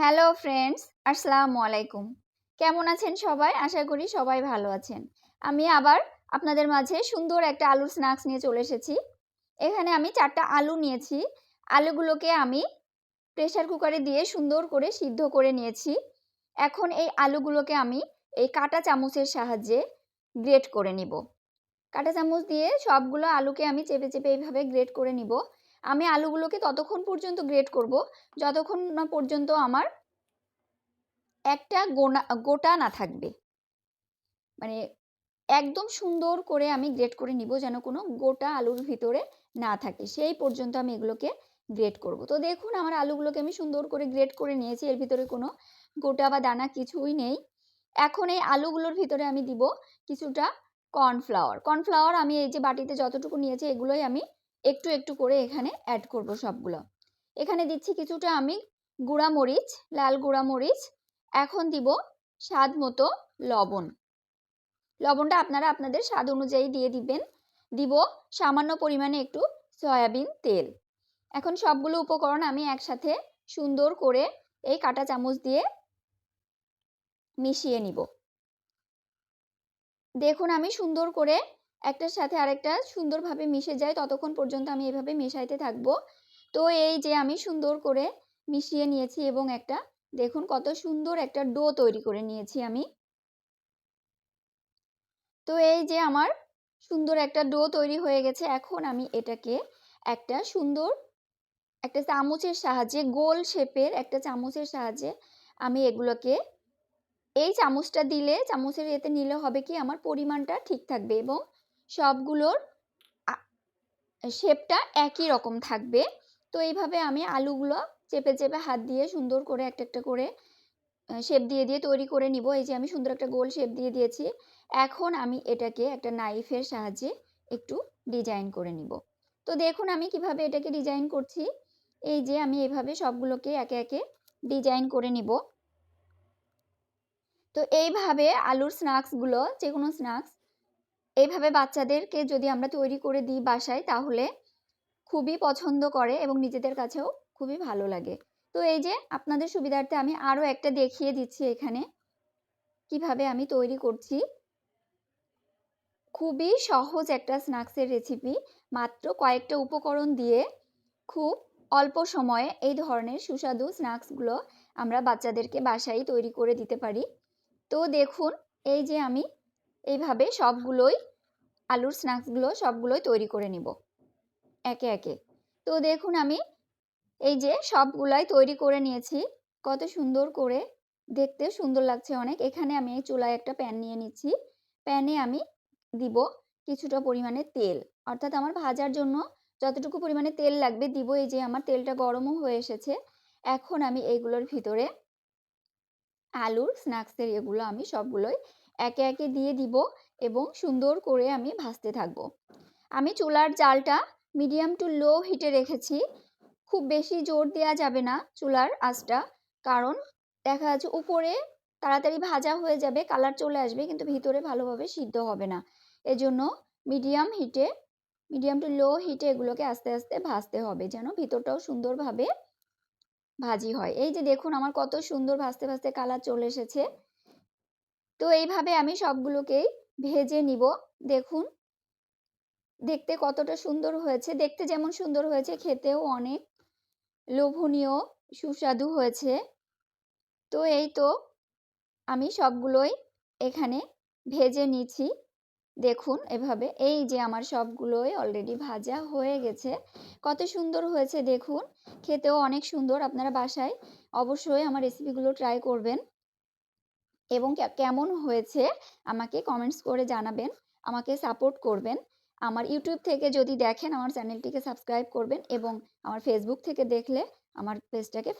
Hello friends, আসসালামু আলাইকুম। কেমন আছেন সবাই? আশা করি সবাই ভালো আছেন। আমি আবার আপনাদের মাঝে সুন্দর একটা আলুর স্ন্যাক্স নিয়ে চলে এসেছি। এখানে আমি চারটা আলু নিয়েছি। আলুগুলোকে আমি প্রেশার কুকারে দিয়ে সুন্দর করে সিদ্ধ করে নিয়েছি। এখন এই আলুগুলোকে আমি এই কাটা চামচের সাহায্যে গ্রেট করে নিব। কাটা চামচ দিয়ে সবগুলো আলুকে আমি চেপে চেপে এইভাবে গ্রেট করে নিব। আমি আলুগুলোকে ততক্ষণ পর্যন্ত গ্রেট করব। যতক্ষণ না পর্যন্ত আমার একটা গোনা, গোটা না থাকবে। মানে একদম সুন্দর করে আমি গ্রেট করে নিব যেন কোনো গোটা আলুর ভিতরে না থাকে। সেই পর্যন্ত আমি এগুলোকে গ্রেট করব। তো দেখুন, আমার আলুগুলোকে আমি সুন্দর করে গ্রেট করে নিয়েছি। এর ভিতরে কোনো গোটা বা দানা কিছুই নেই। এখন এই আলুগুলোর ভিতরে আমি দিব কিছুটা কর্নফ্লাওয়ার কর্নফ্লাওয়ার আমি এই যে বাটিতে যতটুকু নিয়েছি, এগুলোই আমি একটু একটু করে এখানে অ্যাড করব সবগুলো। এখানে দিচ্ছি কিছুটা আমি গুঁড়া মরিচ, লাল গুঁড়া মরিচ। এখন দিব স্বাদ মতো লবণ। লবণটা আপনারা আপনাদের স্বাদ অনুযায়ী দিয়ে দিবেন। দিব সামান্য পরিমাণে একটু সয়াবিন তেল। এখন সবগুলো উপকরণ আমি একসাথে সুন্দর করে এই কাটা চামচ দিয়ে মিশিয়ে নিব। দেখুন আমি সুন্দর করে একটার সাথে আরেকটা সুন্দরভাবে মিশে যায়, ততক্ষণ পর্যন্ত আমি এভাবে মেশাইতে থাকব। তো এই যে আমি সুন্দর করে মিশিয়ে নিয়েছি এবং একটা, দেখুন কত সুন্দর একটা ডো তৈরি করে নিয়েছি আমি। তো এই যে আমার সুন্দর একটা ডো তৈরি হয়ে গেছে, এখন আমি এটাকে একটা সুন্দর, একটা চামচের সাহায্যে গোল শেপের একটা চামচের সাহায্যে আমি এগুলোকে, এই চামচটা দিলে, চামচের এতে নিলে হবে কি আমার পরিমাণটা ঠিক থাকবে এবং সবগুলোর শেপটা একই রকম থাকবে। তো এইভাবে আমি আলুগুলো চেপে চেপে হাত দিয়ে সুন্দর করে একটা একটা করে শেপ দিয়ে দিয়ে তৈরি করে নিব। এই যে আমি সুন্দর একটা গোল শেপ দিয়ে দিয়েছি। এখন আমি এটাকে একটা নাইফের সাহায্যে একটু ডিজাইন করে নিব। তো দেখুন আমি কীভাবে এটাকে ডিজাইন করছি। এই যে আমি এভাবে সবগুলোকে একে একে ডিজাইন করে নিব। তো এইভাবে আলুর স্ন্যাক্সগুলো যে কোনো স্ন্যাক্স এইভাবে বাচ্চাদেরকে যদি আমরা তৈরি করে দিই বাসায়, তাহলে খুবই পছন্দ করে এবং নিজেদের কাছেও খুবই ভালো লাগে। তো এই যে আপনাদের সুবিধার্থে আমি আরও একটা দেখিয়ে দিচ্ছি এখানে, কীভাবে আমি তৈরি করছি। খুবই সহজ একটা স্ন্যাক্সের রেসিপি মাত্র কয়েকটা উপকরণ দিয়ে খুব অল্প সময়ে এই ধরনের সুস্বাদু স্ন্যাক্সগুলো আমরা বাচ্চাদেরকে বাসায় তৈরি করে দিতে পারি। তো দেখুন, এই যে আমি এইভাবে সবগুলোই আলুর স্ন্যাক্সগুলো সবগুলোই তৈরি করে নিব একে একে। তো দেখুন আমি এই যে সবগুলাই তৈরি করে নিয়েছি, কত সুন্দর করে দেখতে সুন্দর লাগছে অনেক। এখানে আমি চুলায় একটা প্যান নিয়ে নিচ্ছি। প্যানে আমি দিব কিছুটা পরিমাণে তেল। অর্থাৎ আমার ভাজার জন্য যতটুকু পরিমাণে তেল লাগবে দিব এই যে আমার তেলটা গরমও হয়ে এসেছে। এখন আমি এইগুলোর ভিতরে আলুর স্ন্যাক্সের এগুলো আমি সবগুলোই একে একে দিয়ে দিব এবং সুন্দর করে আমি ভাজতে থাকব। আমি চুলার জালটা মিডিয়াম টু লো হিটে রেখেছি। খুব বেশি জোর দেওয়া যাবে না চুলার আঁচটা, কারণ দেখা যাচ্ছে উপরে তাড়াতাড়ি ভাজা হয়ে যাবে কালার চলে আসবে, কিন্তু ভিতরে ভালোভাবে সিদ্ধ হবে না। এজন্য মিডিয়াম হিটে মিডিয়াম টু লো হিটে এগুলোকে আস্তে আস্তে ভাজতে হবে, যেন ভিতরটাও সুন্দরভাবে ভাজি হয়। এই যে দেখুন আমার কত সুন্দর ভাজতে ভাজতে কালার চলে এসেছে। তো এইভাবে আমি সবগুলোকেই ভেজে নিব। দেখুন। দেখতে কতটা সুন্দর হয়েছে। দেখতে যেমন সুন্দর হয়েছে, খেতেও অনেক লোভনীয়, সুস্বাদু হয়েছে। তো এই তো আমি সবগুলোই এখানে ভেজে নিচ্ছি। দেখুন এভাবে। এই যে আমার সবগুলোই অলরেডি ভাজা হয়ে গেছে। কত সুন্দর হয়েছে, দেখুন। খেতেও অনেক সুন্দর। আপনারা বাসায় অবশ্যই আমার রেসিপিগুলো ট্রাই করবেন। এবং কেমন হয়েছে আমাকে কমেন্টস করে জানাবেন, আমাকে সাপোর্ট করবেন। আমার ইউটিউব থেকে যদি দেখেন, আমার চ্যানেলটিকে সাবস্ক্রাইব করবেন এবং আমার ফেসবুক থেকে দেখলে আমার পেজটাকে